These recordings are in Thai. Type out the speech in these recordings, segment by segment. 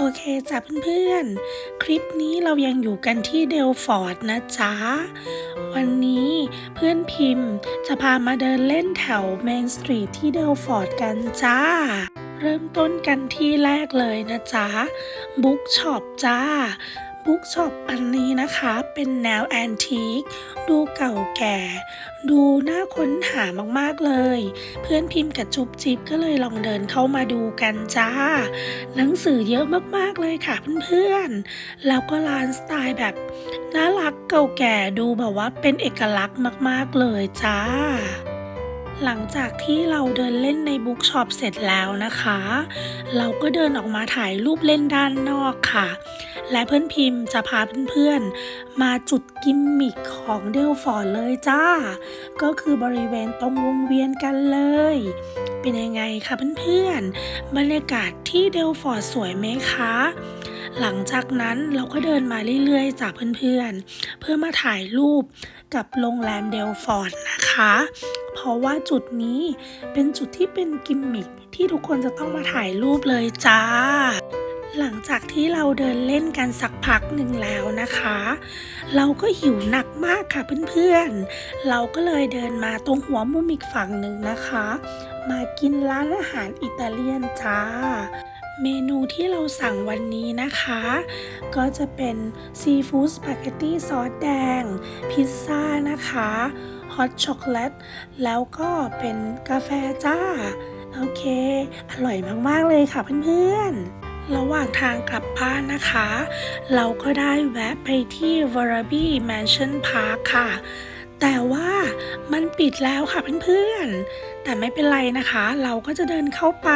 โอเคจ้ะเพื่อนๆ คลิปนี้เรายังอยู่กันที่เดลฟอร์ดนะจ๊ะ วันนี้เพื่อนพิมพ์จะพามาเดินเล่นแถวเมนสตรีทที่เดลฟอร์ดกันจ้า เริ่มต้นกันที่แรกเลยนะจ๊ะบุ๊กช็อปจ้า บุ๊กช็อปอันนี้นะคะ เป็นแนวแอนทีคดูเก่าแก่ ดูน่าค้นหามากๆเลย เพื่อนพิมพ์กับจุ๊บจิ๊บก็เลยลองเดินเข้ามาดูกันจ้า หนังสือเยอะมากๆเลยค่ะเพื่อนๆ แล้วก็ร้านสไตล์แบบน่ารักเก่าแก่ดูแบบว่าเป็นเอกลักษณ์มากๆเลยจ้าหลังจากที่เราเดินเล่นในบุ๊กช็อปเสร็จแล้วนะคะ เราก็เดินออกมาถ่ายรูปเล่นด้านนอกค่ะ และเพื่อนพิมพ์จะพาเพื่อนๆ มาจุดกิมมิคของเดลฟอร์ดเลยจ้า ก็คือบริเวณตรงวงเวียนกันเลย เป็นยังไงคะเพื่อนๆ บรรยากาศที่เดลฟอร์ดสวยไหมคะ หลังจากนั้นเราก็เดินมาเรื่อยๆจากเพื่อนๆ เพื่อมาถ่ายรูปกับโรงแรมเดลฟอร์ดนะคะ เพราะว่าจุดนี้เป็นจุดที่เป็นกิมมิคที่ทุกคนจะต้องมาถ่ายรูปเลยจ้า หลังจากที่เราเดินเล่นกันสักพักหนึ่งแล้วนะคะ เราก็หิวหนักมากค่ะเพื่อนๆ เราก็เลยเดินมาตรงหัวมุมอีกฝั่งหนึ่งนะคะ มากินร้านอาหารอิตาเลียนจ้า เมนูที่เราสั่งวันนี้นะคะ ก็จะเป็นซีฟู้ดสปาเกตตี้ซอสแดง พิซซ่านะคะฮอตช็อกโกแลตแล้วก็เป็นกาแฟจ้า โอเค อร่อยมาก ๆ เลยค่ะเพื่อน ๆ ระหว่างทางกลับบ้านนะคะ เราก็ได้แวะไปที่ v a r a b y Mansion Park ค่ะ แต่ว่ามันปิดแล้วค่ะเพื่อนๆ แต่ไม่เป็นไรนะคะ เราก็จะเดินเข้าไป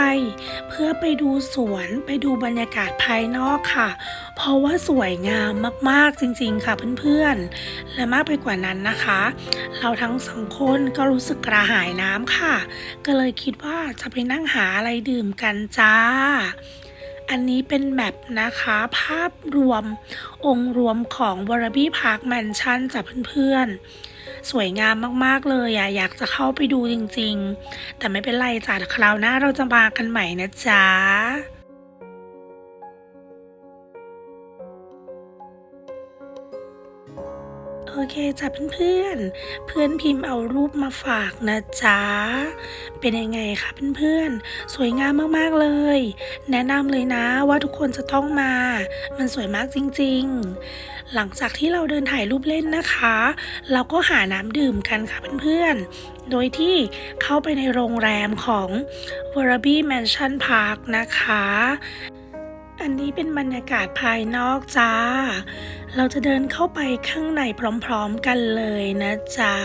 เพื่อไปดูสวนไปดูบรรยากาศภายนอกค่ะ เพราะว่าสวยงามมากๆจริงๆค่ะเพื่อนๆ และมากไปกว่านั้นนะคะ เราทั้งสองคนก็รู้สึกกระหายน้ำค่ะ ก็เลยคิดว่าจะไปนั่งหาอะไรดื่มกันจ้า อันนี้เป็นแมปนะคะภาพรวมองค์รวมของวอร์บี้พาร์คแมนชั่นจากเพื่อนๆ สวยงามมากๆเลยอะอยากจะเข้าไปดูจริงๆ แต่ไม่เป็นไรจ้ะคราวหน้าเราจะมากันใหม่นะจ๊ะ เคจ้ะเพื่อนๆ เพื่อนพิมพ์เอารูปมาฝากนะจ๊ะ เป็นยังไงคะเพื่อนๆ สวยงามมากๆเลย แนะนำเลยนะว่าทุกคนจะต้องมา มันสวยมากจริงๆ หลังจากที่เราเดินถ่ายรูปเล่นนะคะ เราก็หาน้ำดื่มกันค่ะเพื่อนๆ โดยที่เข้าไปในโรงแรมของ w a r a b y Mansion Park นะคะ อันนี้เป็นบรรยากาศภายนอกจ้า เราจะเดินเข้าไปข้างในพร้อมๆกันเลยนะจ๊ะ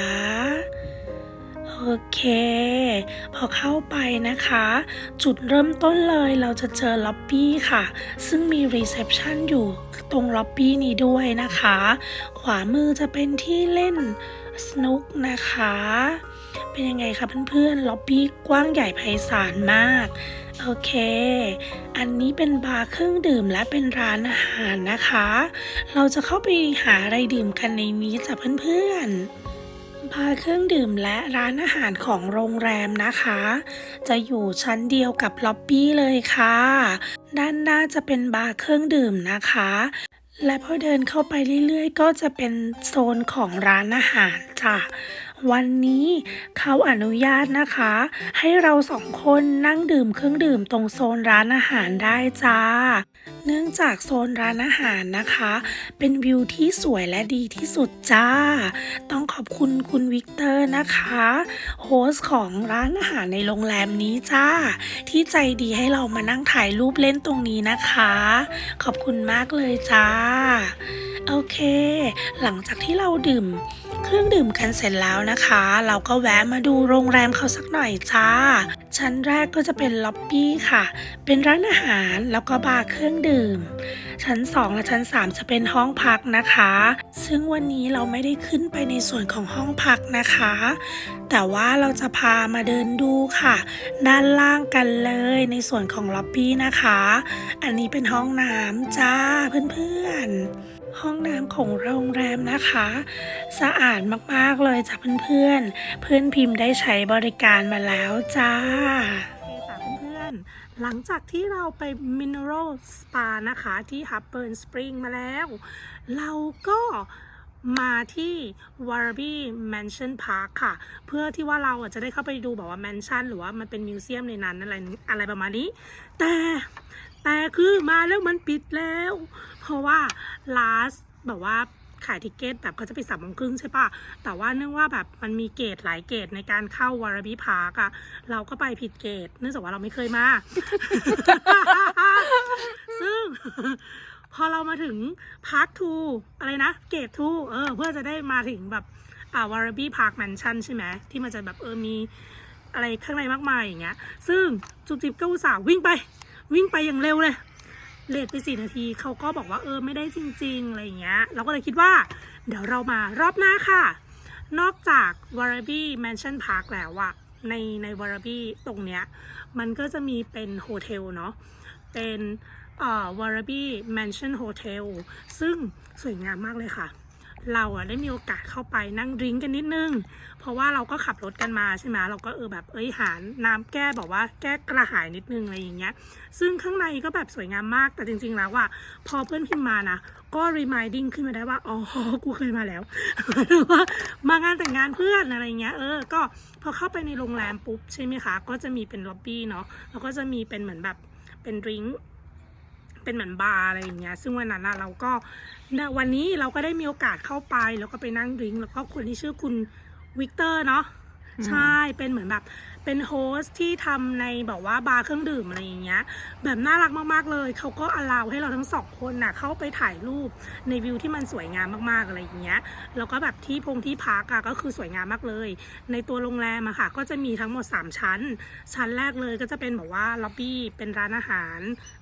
โอเค พอเข้าไปนะคะ จุดเริ่มต้นเลยเราจะเจอล็อบบี้ค่ะ ซึ่งมีรีเซพชันอยู่ตรงล็อบบี้นี้ด้วยนะคะ ขวามือจะเป็นที่เล่นสนุกนะคะ เป็นยังไงคะเพื่อนๆ ล็อบบี้กว้างใหญ่ไพศาลมาก โอเค อันนี้เป็นบาร์เครื่องดื่มและเป็นร้านอาหารนะคะ เราจะเข้าไปหาอะไรดื่มกันในนี้จ้ะเพื่อนๆบาร์เครื่องดื่มและร้านอาหารของโรงแรมนะคะ จะอยู่ชั้นเดียวกับล็อบบี้เลยค่ะ ด้านหน้าจะเป็นบาร์เครื่องดื่มนะคะ และพอเดินเข้าไปเรื่อยๆ ก็จะเป็นโซนของร้านอาหารจ้ะ วันนี้เขาอนุญาตนะคะ ให้เราสองคนนั่งดื่มเครื่องดื่มตรงโซนร้านอาหารได้จ้า เนื่องจากโซนร้านอาหารนะคะ เป็นวิวที่สวยและดีที่สุดจ้า ต้องขอบคุณคุณวิกเตอร์นะคะ โฮสของร้านอาหารในโรงแรมนี้จ้า ที่ใจดีให้เรามานั่งถ่ายรูปเล่นตรงนี้นะคะ ขอบคุณมากเลยจ้า โอเค หลังจากที่เราดื่ม เครื่องดื่มกันเสร็จแล้วนะคะ เราก็แวะมาดูโรงแรมเขาสักหน่อยจ้า ชั้นแรกก็จะเป็นล็อบบี้ค่ะ เป็นร้านอาหารแล้วก็บาร์เครื่องดื่ม ชั้น 2 และชั้น 3 จะเป็นห้องพักนะคะ ซึ่งวันนี้เราไม่ได้ขึ้นไปในส่วนของห้องพักนะคะ แต่ว่าเราจะพามาเดินดูค่ะ ด้านล่างกันเลยในส่วนของล็อบบี้นะคะ อันนี้เป็นห้องน้ำจ้าเพื่อนๆ ห้องน้ำของโรงแรมนะคะ สะอาดมากๆเลยจ้ะเพื่อนๆ เพื่อนพิมพ์ได้ใช้บริการมาแล้วจ้าโอเคจ้ะเพื่อนหลังจากที่เราไป Mineral Spa นะคะ ที่ h a r b o r Spring มาแล้ว เราก็มาที่ w a r b y Mansion Park ค่ะ เพื่อที่ว่าเราจะได้เข้าไปดูแบบว่าแมนชั่นหรือว่ามันเป็นมิวเซียมในนั้นอะไรอะไรประมาณนี้ แต่ แต่คือมาแล้วมันปิดแล้ว เพราะว่า last แบบว่าขายทิเกตแบบเขาจะปิดสามโมงครึ่งใช่ปะแต่ว่าเนื่องว่าแบบมันมีเกตหลายเกตในการเข้าวาราบีพาร์กอะเราก็ไปผิดเกต เนื่องจากว่าเราไม่เคยมา ซึ่ง พอเรามาถึงพาร์คทูอะไรนะ เกตทูเออ เพื่อจะได้มาถึงแบบอ่าวาราบีพาร์คแมนชั่นใช่ไหมที่มันจะแบบเออมีอะไรข้างในมากมายอย่างเงี้ย ซึ่งจุบจิบก็อุตส่าห์วิ่งไป วิ่งไปอย่างเร็วเลยเลทไปสี่นาทีเขาก็บอกว่าเออไม่ได้จริง ๆ อะไรอย่างเงี้ย เราก็เลยคิดว่า เดี๋ยวเรามารอบหน้าค่ะ นอกจากวาราบี้แมนชั่นพาร์คแล้วอะในในวาราบี้ตรงเนี้ย มันก็จะมีเป็นโฮเทลเนาะเป็นเอ่อวาราบี้แมนชั่นโฮเทลซึ่งสวยงามมากเลยค่ะ เราอะได้มีโอกาสเข้าไปนั่งดริงกันนิดนึง เพราะว่าเราก็ขับรถกันมาใช่ไหมเราก็เออแบบเอ้ยหาน้ำแก้แบบว่าแก้กระหายนิดนึงอะไรอย่างเงี้ย ซึ่งข้างในก็แบบสวยงามมาก แต่จริง ๆ แล้วอะพอเพื่อนพิมมานะก็ reminding ขึ้นมาได้ว่า อ๋อ กูเคยมาแล้วหรือว่ามางานแต่งงานเพื่อนอะไรเงี้ย เออ ก็พอเข้าไปในโรงแรมปุ๊บใช่ไหมคะ ก็จะมีเป็นล็อบบี้เนาะ แล้วก็จะมีเป็นเหมือนแบบเป็นดริง เป็นเหมือนบาร์อะไรอย่างเงี้ยซึ่งวันนั้นนะเราก็วันนี้เราก็ได้มีโอกาสเข้าไปแล้วก็ไปนั่งดริงแล้วก็คนที่ชื่อคุณวิกเตอร์เนาะ ใช่เป็นเหมือนแบบเป็นโฮสที่ทำในแบบว่าบาร์เครื่องดื่มอะไรอย่างเงี้ย แบบน่ารักมากๆเลย เขาก็อลาวให้เราทั้งสองคนน่ะเข้าไปถ่ายรูปในวิวที่มันสวยงามมากๆอะไรอย่างเงี้ย แล้วก็แบบที่พงที่พักอะก็คือสวยงามมากเลย ในตัวโรงแรมอะค่ะ ก็จะมีทั้งหมด 3 ชั้น ชั้นแรกเลยก็จะเป็นแบบว่าล็อบบี้เป็นร้านอาหาร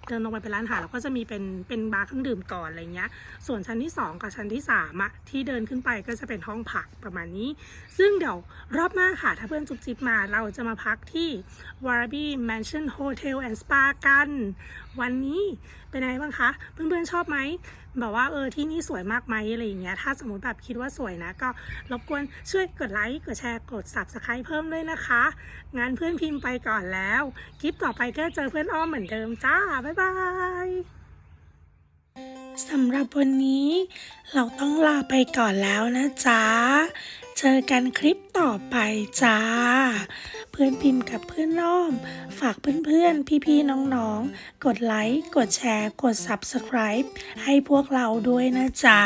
เดินลงไปเป็นร้านอาหารแล้วก็จะมีเป็นเป็นบาร์เครื่องดื่มก่อนอะไรเงี้ย ส่วนชั้นที่ 2 กับชั้นที่3อะที่เดินขึ้นไปก็จะเป็นห้องพักประมาณนี้ ซึ่งเดี๋ยวรอบหน้าค่ะถ้าเพื่อนจุ๊บจิ๊บมาเราจะมาพักที่ w a r a b y Mansion Hotel and Spa กัน วันนี้เป็นไงบ้างคะ เพื่อนๆชอบไหมแบบว่าเออที่นี่สวยมากไหมอะไรอย่างเงี้ยถ้าสมมติแบบคิดว่าสวยนะ ก็รบกวนช่วยกดไลค์กดแชร์กด Subscribe เพิ่มด้วยนะคะงานเพื่อนพิมพ์ไปก่อนแล้วคลิปต่อไปก็เจอเพื่อนอ้อมเหมือนเดิมจ้าบ๊ายบายสำหรับวันนี้เราต้องลาไปก่อนแล้วนะจ๊ะ เจอกันคลิปต่อไปจ้า เพื่อนพิมพ์กับเพื่อนน้อม ฝากเพื่อนๆ พี่ๆ น้องๆ กดไลค์ กดแชร์ กด Subscribe ให้พวกเราด้วยนะจ๊ะ